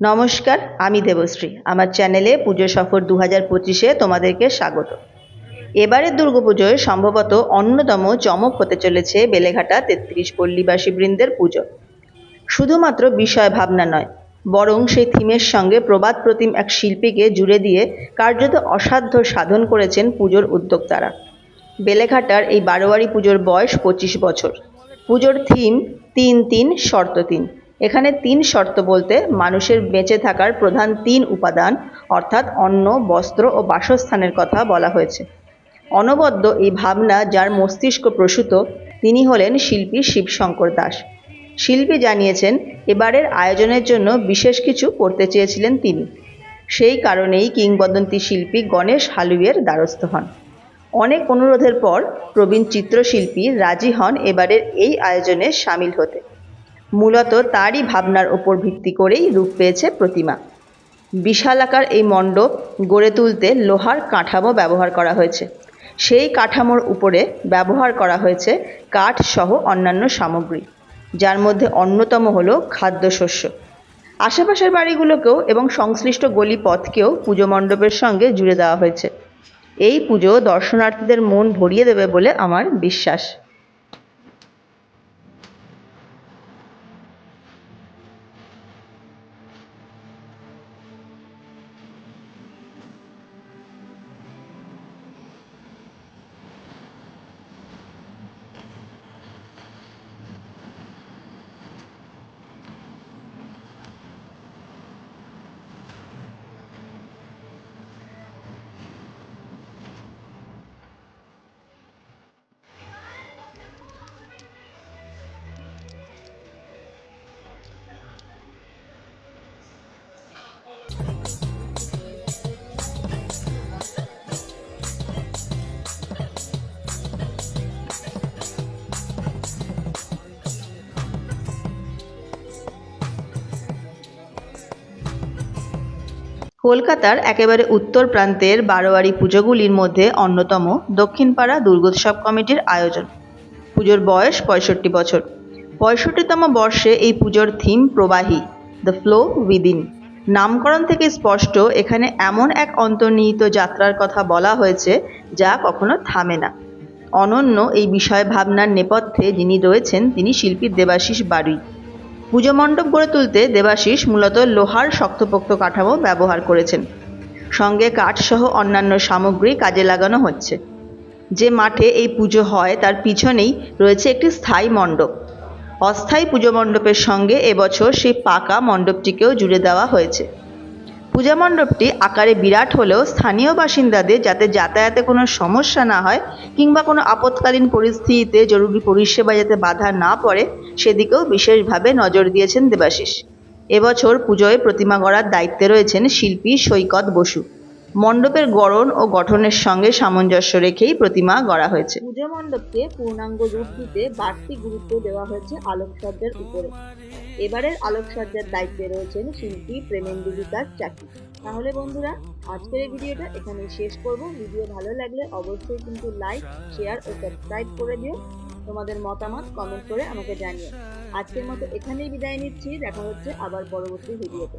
নমস্কার, আমি দেবশ্রী। আমার চ্যানেলে পুজো সফর দু হাজার পঁচিশে তোমাদেরকে স্বাগত। এবারের দুর্গাপুজোয় সম্ভবত অন্যতম চমক হতে চলেছে বেলেঘাটা তেত্রিশ পল্লীবাসী বৃন্দের পুজো। শুধুমাত্র বিষয় ভাবনা নয়, বরং সেই থিমের সঙ্গে প্রবাদ প্রতিম এক শিল্পীকে জুড়ে দিয়ে কার্যত অসাধ্য সাধন করেছেন পুজোর উদ্যোক্তারা। বেলেঘাটার এই বারোয়ারি পুজোর বয়স পঁচিশ বছর। পুজোর থিম তিন তিন শর্ত তিন। এখানে তিন শর্ত বলতে মানুষের বেঁচে থাকার প্রধান তিন উপাদান, অর্থাৎ অন্ন, বস্ত্র ও বাসস্থানের কথা বলা হয়েছে। অনবদ্য এই ভাবনা যার মস্তিষ্ক প্রসূত, তিনি হলেন শিল্পী শিবশঙ্কর দাস। শিল্পী জানিয়েছেন, এবারের আয়োজনের জন্য বিশেষ কিছু করতে চেয়েছিলেন তিনি। সেই কারণেই কিংবদন্তি শিল্পী গণেশ হালুয়ের দ্বারস্থ হন। অনেক অনুরোধের পর প্রবীণ চিত্রশিল্পী রাজি হন এবারের এই আয়োজনে সামিল হতে। মূলত তারই ভাবনার ওপর ভিত্তি করেই রূপ পেয়েছে প্রতিমা। বিশালাকার এই মণ্ডপ গড়ে তুলতে লোহার কাঠামো ব্যবহার করা হয়েছে। সেই কাঠামোর উপরে ব্যবহার করা হয়েছে কাঠ সহ অন্যান্য সামগ্রী, যার মধ্যে অন্যতম হলো খাদ্যশস্য। আশেপাশের বাড়িগুলোকেও এবং সংশ্লিষ্ট গলি পথকেও পুজো মণ্ডপের সঙ্গে জুড়ে দেওয়া হয়েছে। এই পুজো দর্শনার্থীদের মন ভরিয়ে দেবে বলে আমার বিশ্বাস। কলকাতার একেবারে উত্তর প্রান্তের বারোয়ারি পুজোগুলির মধ্যে অন্যতম দক্ষিণপাড়া দুর্গোৎসব কমিটির আয়োজন। পুজোর বয়স পঁয়ষট্টি বছর। পঁয়ষট্টিতম বর্ষে এই পুজোর থিম প্রবাহী দ্য ফ্লো উইদিন নামকরণ থেকে স্পষ্ট, এখানে এমন এক অন্তর্নিহিত যাত্রার কথা বলা হয়েছে যা কখনো থামে না। অনন্য এই বিষয় ভাবনার নেপথ্যে যিনি রয়েছেন, তিনি শিল্পী দেবাশিস বাড়ুই পুজো মণ্ডপ গড়ে তুলতে দেবাশিস মূলত লোহার শক্তপোক্ত কাঠামো ব্যবহার করেছেন। সঙ্গে কাঠসহ অন্যান্য সামগ্রী কাজে লাগানো হচ্ছে। যে মাঠে এই পুজো হয়, তার পিছনেই রয়েছে একটি স্থায়ী মণ্ডপ। অস্থায়ী পুজো মণ্ডপের সঙ্গে এবছর সেই পাকা মণ্ডপটিকেও জুড়ে দেওয়া হয়েছে। পূজা মণ্ডপটি আকারে বিরাট হলেও স্থানীয় বাসিন্দাদের যাতে যাতায়াতে কোনো সমস্যা না হয় কিংবা কোনো আপৎকালীন পরিস্থিতিতে জরুরি পরিষেবা যাতে বাধা না পড়ে, সেদিকেও বিশেষভাবে নজর দিয়েছেন দেবাশিস। এবছর পুজোয় প্রতিমা গড়ার দায়িত্বে রয়েছেন শিল্পী সৈকত বসু। মণ্ডপের গড়ন ও গঠনের সঙ্গে সামঞ্জস্য রেখেই প্রতিমা গড়া হয়েছে। পুজো মণ্ডপকে পূর্ণাঙ্গ রূপ দিতে বাড়তি গুরুত্ব দেওয়া হয়েছে আলোকসজ্জার উপরে। এবারের আলোকসজ্জার দায়িত্বে রয়েছেন শিল্পী প্রেমেন্দু বিকাশ চাকরি। তাহলে বন্ধুরা, আজকের এই ভিডিওটা এখানে শেষ করব। ভিডিও ভালো লাগলে অবশ্যই কিন্তু লাইক, শেয়ার ও সাবস্ক্রাইব করে দিও। তোমাদের মতামত কমেন্ট করে আমাকে জানিও। আজকের মতো এখানেই বিদায় নিচ্ছি। দেখা হচ্ছে আবার পরবর্তী ভিডিওতে।